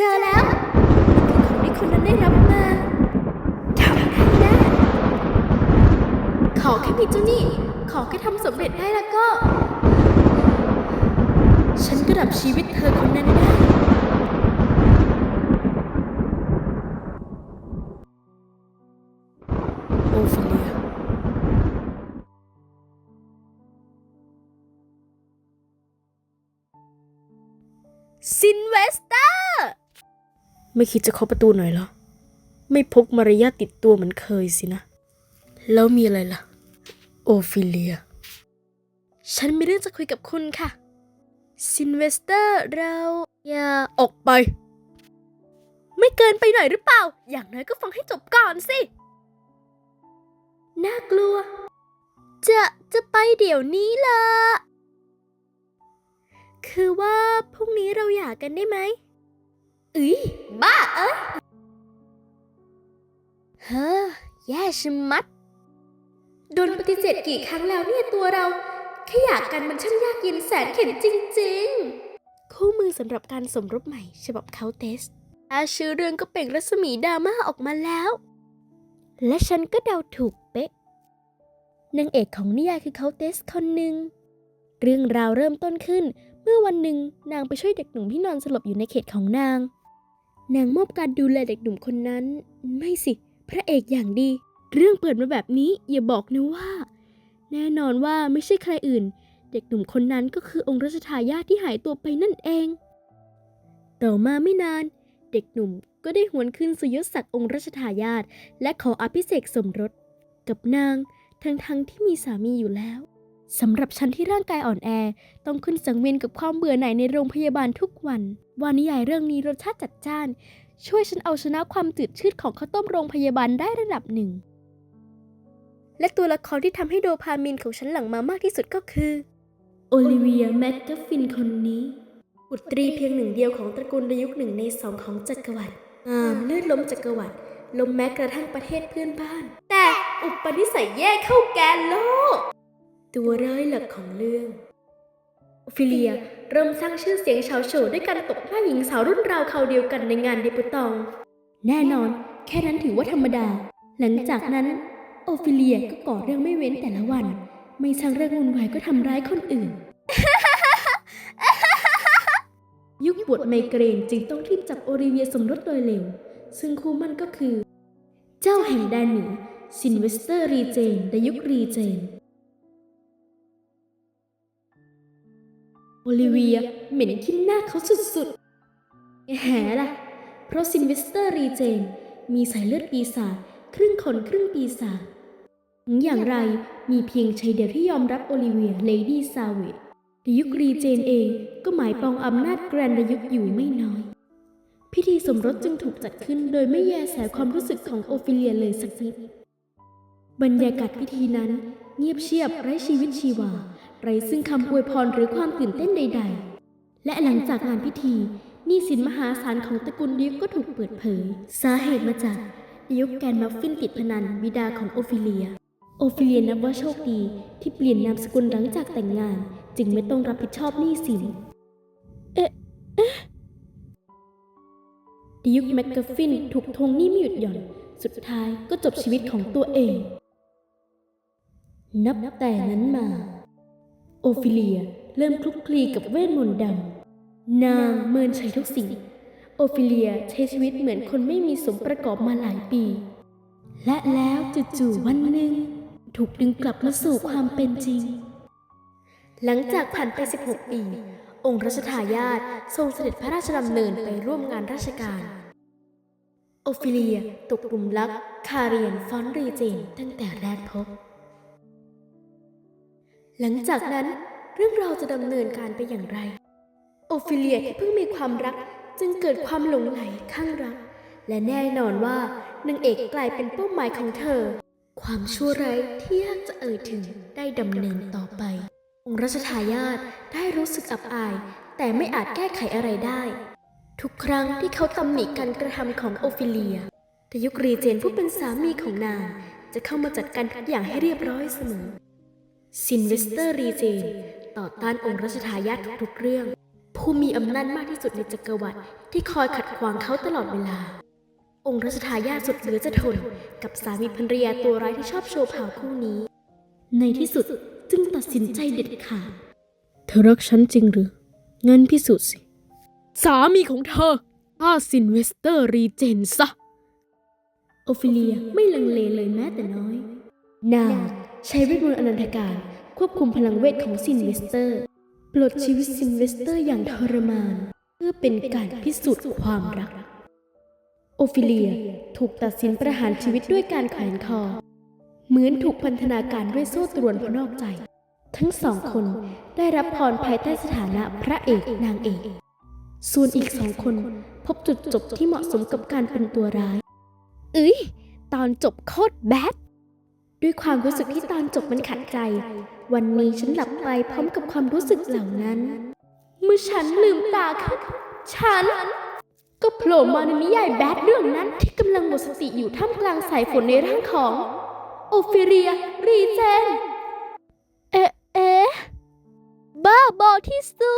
เจอแล้วของที่คนนั้นได้รับมาทำได้แน่ขอแค่มีเจ้าหนี่ ขอแค่ทำสำเร็จได้แล้วก็ ฉันก็ดับชีวิตเธอคนนั้นได้โอฟิเลียซินเวส ไม่คิดจะเคาะประตูหน่อยเหรอ ไม่พกมารยาติดตัวเหมือนเคยสินะ แล้วมีอะไรล่ะ โอฟิเลีย ฉันมีเรื่องจะคุยกับคุณค่ะ ซินเวสเตอร์เรา อย่าออกไป ไม่เกินไปหน่อยหรือเปล่า อย่างน้อยก็ฟังให้จบก่อนสิ น่ากลัว จะจะไปเดี๋ยวนี้ละคือว่าพรุ่งนี้เราหย่ากันได้ไหมอุ๊ย บ้าเอ้ยเฮ้อแย่ชะมัด โดนปฏิเสธกี่ครั้งแล้วเนี่ยตัวเราแค่อยากกันมันช่างยากเย็นแสนเข็ญจริง ๆ คู่มือสำหรับการสมรสใหม่ฉบับเขาเทสอาชื่อเรื่องก็เปล่งรัศมีดราม่าออกมาแล้ว และฉันก็เดาถูกเป๊ะนางเอกของนิยายคือเขาเทสคนหนึ่ง เรื่องราวเริ่มต้นขึ้นเมื่อวันหนึ่งนางไปช่วยเด็กหนุ่มที่นอนสลบอยู่ในเขตของนาง นางมอบการดูแลเด็กหนุ่มคนนั้น ไม่สิ พระเอกอย่างดี เรื่องเปิดมาแบบนี้อย่าบอกนะว่า แน่นอนว่าไม่ใช่ใครอื่น เด็กหนุ่มคนนั้นก็คือองค์รัชทายาทที่หายตัวไปนั่นเอง ต่อมาไม่นาน เด็กหนุ่มก็ได้หวนคืนสยศศักดิ์องค์รัชทายาทและขออภิเษกสมรส กับนางทั้งทั้งที่มีสามีอยู่แล้ว สำหรับฉันที่ร่างกายอ่อนแอ ต้องขึ้นสังเวียนกับความเบื่อหน่ายในโรงพยาบาลทุกวัน วานิยายเรื่องนี้รสชาติจัดจ้าน ช่วยฉันเอาชนะความจืดชืดของข้าวต้มโรงพยาบาลได้ระดับหนึ่ง และตัวละครที่ทำให้โดพามีนของฉันหลั่งมามากที่สุดก็คือ โอลิเวียแมกกาฟินคนนี้ บุตรีเพียงหนึ่งเดียวของตระกูลในยุคหนึ่งในสองของจักรวรรดิงามเลือดล้มจักรวรรดิล้มแม้กระทั่งประเทศเพื่อนบ้าน แต่อุปนิสัยแย่เข้าแกนโลก ตัวร้ายหลักของเรื่องโอฟิเลียเริ่มสร้างชื่อเสียงชาวโฉด้วยการตกหน้าหญิงสาวรุ่นราวเขาเดียวกันในงานเดบุตอง แน่นอน แค่นั้นถือว่าธรรมดา หลังจากนั้น โอฟิเลียก็ก่อเรื่องไม่เว้นแต่ละวัน ไม่ช่างเรื่องวุ่นวายก็ทำร้ายคนอื่น ยุคปวดไมเกรนจึงต้องรีบจับโอลิเวียสมรสโดยเร็ว ซึ่งคู่มั่นก็คือ เจ้าแห่งแดนเหนือซินเวสเตอร์รีเจนในยุครีเจน ลิเวียเหม็นขี้หน้าเขาสุดๆแหล่ะ เพราะซินเวสเตอร์รีเจน มีสายเลือดปีศาจครึ่งคนครึ่งปีศาจอย่างไรมีเพียงชายเดียวที่ยอมรับโอลิเวียเลดี้ซาเวตในยุครีเจนเองก็หมายปองอำนาจแกรนในยุคอยู่ไม่น้อย พิธีสมรสจึงถูกจัดขึ้นโดยไม่แยแสความรู้สึกของโอฟิเลียเลยสักนิดบรรยากาศพิธีนั้นเงียบเชียบไร้ชีวิตชีวา ไรซึ่งคำอวยพรหรือความตื่นเต้นใด ๆ และหลังจากงานพิธีนี้สินมหาศาลของตระกูลดิฟก็ถูกเปิดเผย สาเหตุมาจากยุคแกนมัฟฟินติดพนันบิดาของโอฟิเลีย โอฟิเลียนับว่าโชคดีที่เปลี่ยนนามสกุลหลังจากแต่งงาน จึงไม่ต้องรับผิดชอบหนี้สินเอ๊ะเอ๊ะดิยุคแมกกาฟินถูกทวงหนี้ไม่หยุดหย่อน สุดท้ายก็จบชีวิตของตัวเอง นับแต่นั้นมา โอฟิเลียเริ่มคลุกคลีกับเวทมนต์ดำนางเมินใช้ทุกสิ่ง โอฟิเลียใช้ชีวิตเหมือนคนไม่มีสมประกอบมาหลายปี และแล้วจู่ๆวันหนึ่ง ถูกดึงกลับมาสู่ความเป็นจริง หลังจากผ่านไป 16 ปี องค์รัชทายาททรงเสด็จพระราชดำเนินไปร่วมงานราชการ โอฟิเลียตกกลุ่มรักคาเรียนฟอนรีเจนตั้งแต่แรกพบ หลังจากนั้นเรื่องราวจะดำเนินการไปอย่างไร โอฟิเลียที่เพิ่งมีความรักจึงเกิดความหลงไหลข้างรัก และแน่นอนว่านางเอกกลายเป็นเป้าหมายของเธอ ความชั่วร้ายที่ยากจะเอ่ยถึงได้ดำเนินต่อไป องค์รัชทายาทได้รู้สึกอับอาย แต่ไม่อาจแก้ไขอะไรได้ ทุกครั้งที่เขาตำหนิการกระทำของโอฟิเลียแต่ยุครีเจนผู้เป็นสามีของนางจะเข้ามาจัดการทุกอย่างให้เรียบร้อยเสมอ ซินเวสเตอร์รีเจน ต่อต้านองค์รัชทายาททุกๆเรื่อง ผู้มีอำนาจมากที่สุดในจักรวรรดิที่คอยขัดขวางเขาตลอดเวลา องค์รัชทายาทสุดเหลือจะทน กับสามีภรรยาตัวร้ายที่ชอบโชว์เผ่าคู่นี้ ในที่สุดจึงตัดสินใจเด็ดขาดเธอรักฉันจริงหรือ งั้นพิสูจน์สิ สามีของเธอฆ่าซินเวสเตอร์รีเจนซะ โอฟิเลียไม่ลังเลเลยแม้แต่น้อย นาง ใช้เวทมนต์อนันตการควบคุมพลังเวทของซินเวสเตอร์ ปลดชีวิตซินเวสเตอร์อย่างทรมาน เพื่อเป็นการพิสูจน์ความรัก โอฟิเลียถูกตัดสินประหารชีวิตด้วยการแขวนคอ เหมือนถูกพันธนาการด้วยโซ่ตรวนพนอกใจ ทั้งสองคนได้รับพรภายใต้สถานะพระเอกนางเอก ส่วนอีกสองคนพบจุดจบที่เหมาะสมกับการเป็นตัวร้าย เอ้ย ตอนจบโคตรแบด ด้วยความรู้สึกที่ตอนจบมันขัดใจ วันนี้ฉันหลับไปพร้อมกับความรู้สึกเหล่านั้น เมื่อฉันลืมตาขึ้นฉัน ก็โผล่มาในนิยายแบดเรื่องนั้นที่กำลังหมดสติอยู่ท่ามกลางสายฝนในร่างของ โอฟิเรีย รีเจน เอ๊ะ เอ๊ะ บ้าบอที่สุด